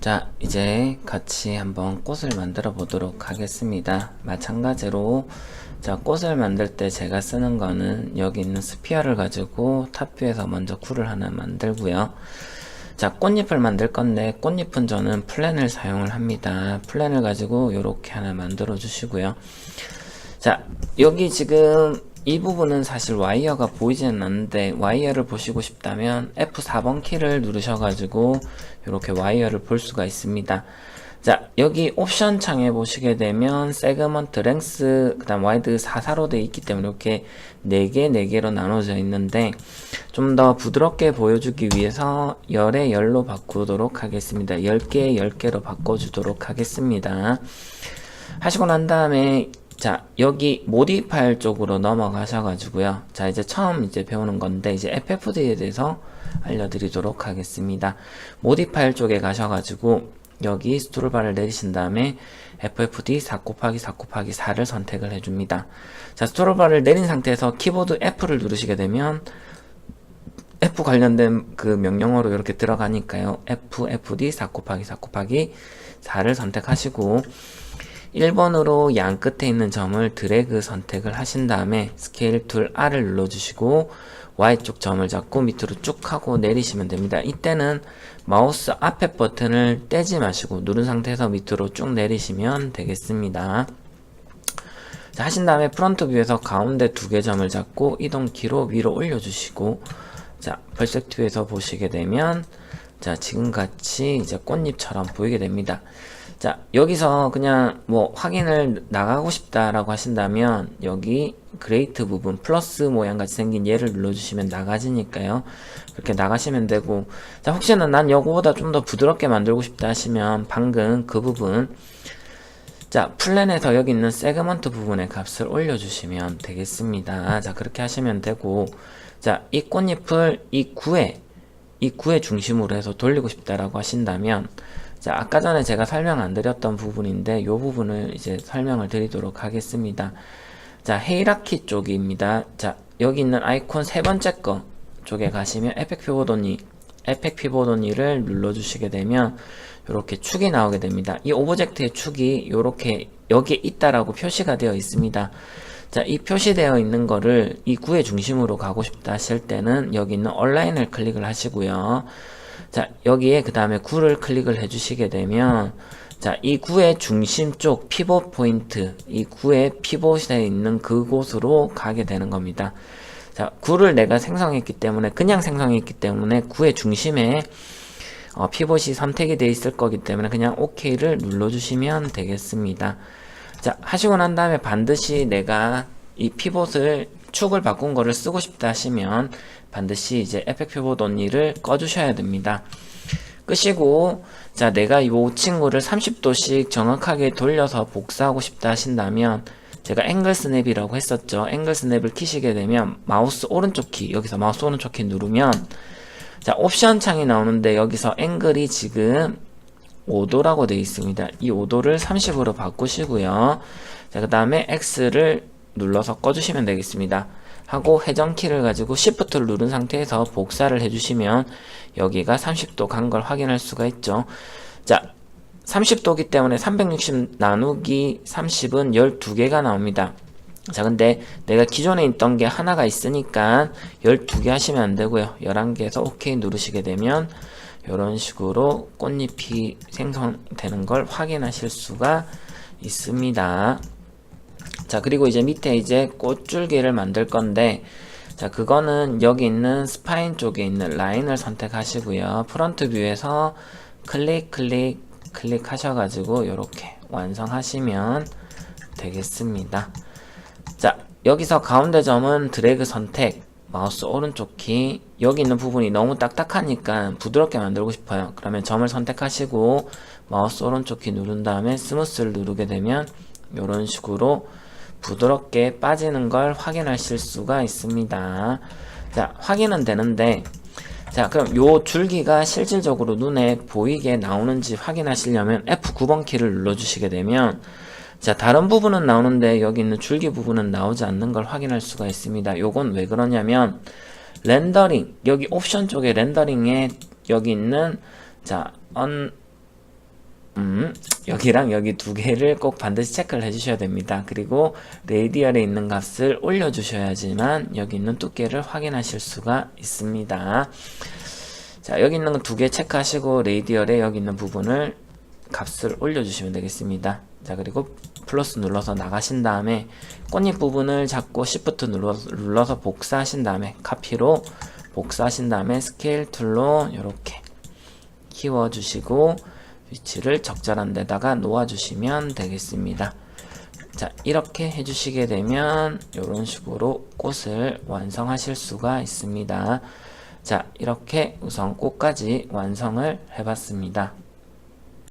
자, 이제 같이 한번 꽃을 만들어 보도록 하겠습니다. 마찬가지로 자, 꽃을 만들 때 제가 쓰는 거는 여기 있는 스피어를 가지고 탑뷰에서 먼저 쿨을 하나 만들고요. 자, 꽃잎을 만들 건데 꽃잎은 저는 플랜을 사용을 합니다. 플랜을 가지고 이렇게 하나 만들어 주시고요. 자, 여기 지금 이 부분은 사실 와이어가 보이지는 않는데 와이어를 보시고 싶다면 F4번 키를 누르셔가지고 이렇게 와이어를 볼 수가 있습니다. 자, 여기 옵션 창에 보시게 되면 세그먼트, 랭스, 그 다음 와이드 44로 되어 있기 때문에 이렇게 4개, 4개로 나눠져 있는데 좀 더 부드럽게 보여주기 위해서 열에 열로 바꾸도록 하겠습니다. 10개에 10개로 바꿔주도록 하겠습니다. 하시고 난 다음에 자 여기 모디 파일 쪽으로 넘어가셔가지고요. 자 이제 처음 이제 배우는 건데 이제 FFD에 대해서 알려드리도록 하겠습니다. 모디 파일 쪽에 가셔가지고 여기 스토르바를 내리신 다음에 FFD 4 곱하기 4 곱하기 4를 선택을 해줍니다. 자 스토르바를 내린 상태에서 키보드 F를 누르시게 되면 F 관련된 그 명령어로 이렇게 들어가니까요. FFD 4 곱하기 4 곱하기 4를 선택하시고 1번으로 양 끝에 있는 점을 드래그 선택을 하신 다음에 스케일 툴 R을 눌러주시고 Y쪽 점을 잡고 밑으로 쭉 하고 내리시면 됩니다. 이때는 마우스 앞에 버튼을 떼지 마시고 누른 상태에서 밑으로 쭉 내리시면 되겠습니다. 자, 하신 다음에 프론트 뷰에서 가운데 두 개 점을 잡고 이동키로 위로 올려주시고 자, perspective에서 보시게 되면 자, 지금 같이 이제 꽃잎처럼 보이게 됩니다. 자, 여기서 그냥 뭐 확인을 나가고 싶다라고 하신다면 여기 그레이트 부분 플러스 모양 같이 생긴 얘를 눌러주시면 나가지니까요. 그렇게 나가시면 되고 자, 혹시나 난 요거보다 좀 더 부드럽게 만들고 싶다 하시면 방금 그 부분 자, 플랜에서 여기 있는 세그먼트 부분의 값을 올려주시면 되겠습니다. 자, 그렇게 하시면 되고, 자, 이 꽃잎을 이 구에, 이 구의 중심으로 해서 돌리고 싶다라고 하신다면, 자, 아까 전에 제가 설명 안 드렸던 부분인데, 요 부분을 이제 설명을 드리도록 하겠습니다. 자, 헤이라키 쪽입니다. 자, 여기 있는 아이콘 세 번째 거 쪽에 가시면 에펙 피보도니, 에펙 피보도니를 눌러주시게 되면, 이렇게 축이 나오게 됩니다. 이 오브젝트의 축이 이렇게 여기에 있다라고 표시가 되어 있습니다. 자, 이 표시되어 있는 거를 이 구의 중심으로 가고 싶다 하실 때는 여기 있는 온라인을 클릭을 하시고요. 자, 여기에 그 다음에 구를 클릭을 해주시게 되면 자, 이 구의 중심 쪽 피봇 포인트, 이 구의 피봇에 있는 그곳으로 가게 되는 겁니다. 자, 구를 내가 생성했기 때문에 그냥 생성했기 때문에 구의 중심에 어, 피봇이 선택이 되어 있을 거기 때문에 그냥 OK를 눌러주시면 되겠습니다. 자, 하시고 난 다음에 반드시 내가 이 피봇을 축을 바꾼 거를 쓰고 싶다 하시면 반드시 이제 에펙 피봇 언니를 꺼주셔야 됩니다. 끄시고 자 내가 이 친구를 30도씩 정확하게 돌려서 복사하고 싶다 하신다면 제가 앵글 스냅이라고 했었죠. 앵글 스냅을 키시게 되면 마우스 오른쪽 키 여기서 마우스 오른쪽 키 누르면 자, 옵션 창이 나오는데 여기서 앵글이 지금 5도라고 되어 있습니다. 이 5도를 30으로 바꾸시고요. 자, 그 다음에 X를 눌러서 꺼주시면 되겠습니다. 하고 회전키를 가지고 Shift를 누른 상태에서 복사를 해주시면 여기가 30도 간 걸 확인할 수가 있죠. 자, 30도기 때문에 360 나누기 30은 12개가 나옵니다. 자 근데 내가 기존에 있던 게 하나가 있으니까 12개 하시면 안 되고요 11개에서 OK 누르시게 되면 이런 식으로 꽃잎이 생성되는 걸 확인하실 수가 있습니다 자 그리고 이제 밑에 이제 꽃줄기를 만들 건데 자 그거는 여기 있는 스파인 쪽에 있는 라인을 선택하시고요. 프론트 뷰에서 클릭 클릭 클릭 하셔가지고 이렇게 완성하시면 되겠습니다. 자 여기서 가운데 점은 드래그 선택 마우스 오른쪽 키. 여기 있는 부분이 너무 딱딱하니까 부드럽게 만들고 싶어요. 그러면 점을 선택하시고 마우스 오른쪽 키 누른 다음에 스무스를 누르게 되면 이런 식으로 부드럽게 빠지는 걸 확인하실 수가 있습니다. 자 확인은 되는데 자 그럼 요 줄기가 실질적으로 눈에 보이게 나오는지 확인하시려면 F9번 키를 눌러 주시게 되면 자 다른 부분은 나오는데 여기 있는 줄기 부분은 나오지 않는 걸 확인할 수가 있습니다. 요건 왜 그러냐면 렌더링 여기 옵션 쪽에 렌더링에 여기 있는 자 언, 음, 여기랑 여기 두 개를 꼭 반드시 체크를 해주셔야 됩니다. 그리고 레이디얼에 있는 값을 올려주셔야지만 여기 있는 두께를 확인하실 수가 있습니다. 자, 여기 있는 거두개 체크하시고 레이디얼에 여기 있는 부분을 값을 올려주시면 되겠습니다. 자, 그리고 플러스 눌러서 나가신 다음에 꽃잎 부분을 잡고 Shift 눌러서, 눌러서 복사하신 다음에 카피로 복사하신 다음에 스케일 툴로 이렇게 키워주시고 위치를 적절한 데다가 놓아주시면 되겠습니다. 자, 이렇게 해주시게 되면 이런 식으로 꽃을 완성하실 수가 있습니다. 자, 이렇게 우선 꽃까지 완성을 해봤습니다.